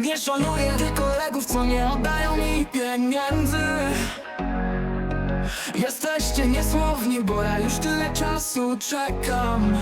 Nie szanuję tych kolegów, co nie oddają mi pieniędzy. Jesteście niesłowni, bo ja już tyle czasu czekam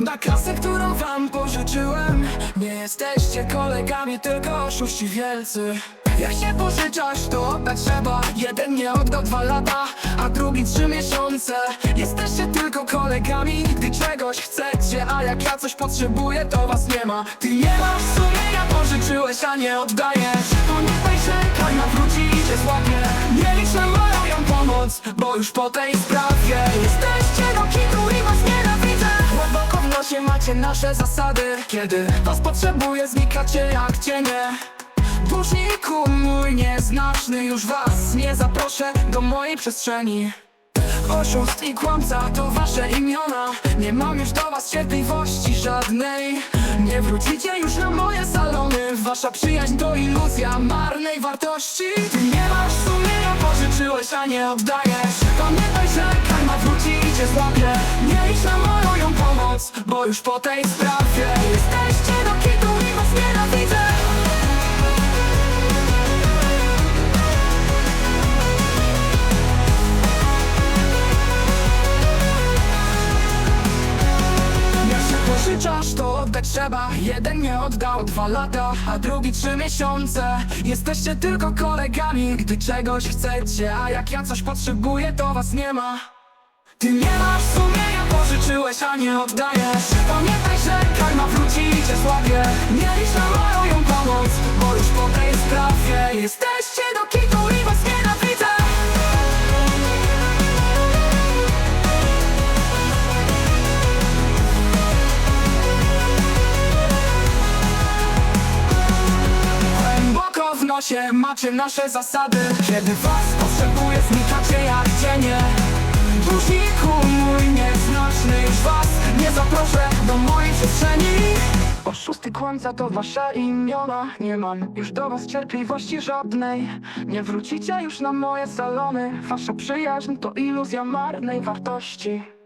Na kasę, którą wam pożyczyłem. Nie jesteście kolegami, tylko oszuści wielcy Jak się pożyczasz, to oddać trzeba. Jeden nie oddał dwa lata, a drugi trzy miesiące. Jesteście tylko kolegami, gdy czegoś chcecie A jak ja coś potrzebuję, to was nie ma. Ty nie masz sumienia, pożyczyłeś, a nie oddajesz. Pamiętaj, że karma wróci i cię złapie. Nie licz na moją pomoc, bo już po tej sprawie. Jesteście do kitu i was nienawidzę. Głęboko w nosie macie nasze zasady. Kiedy was potrzebuję, znikacie jak cienie Dłużniku mój nieznaczny Już was nie zaproszę do mojej przestrzeni. Oszust i kłamca to wasze imiona. Nie mam już do was cierpliwości żadnej. Nie wrócicie już na moje salony. Wasza przyjaźń to iluzja marnej wartości. Ty nie masz sumienia, pożyczyłeś, a nie oddajesz. Pamiętaj, że karma wróci i cię złapie. Nie licz na moją pomoc, bo już po tej sprawie trzeba. Jeden nie oddał dwa lata, a drugi trzy miesiące. Jesteście tylko kolegami, gdy czegoś chcecie A jak ja coś potrzebuję, to was nie ma. Ty nie masz sumienia, pożyczyłeś, a nie oddajesz. Pamiętaj, że karma wróci i cię złapie Nie licz na moją Nosie macie nasze zasady. Kiedy was potrzebuję znikacie jak cienie. Dłużniku mój nieznaczny Już was nie zaproszę do mojej przestrzeni. Oszusty kłamca to wasze imiona. Nie mam już do was cierpliwości żadnej. Nie wrócicie już na moje salony. Wasza przyjaźń to iluzja marnej wartości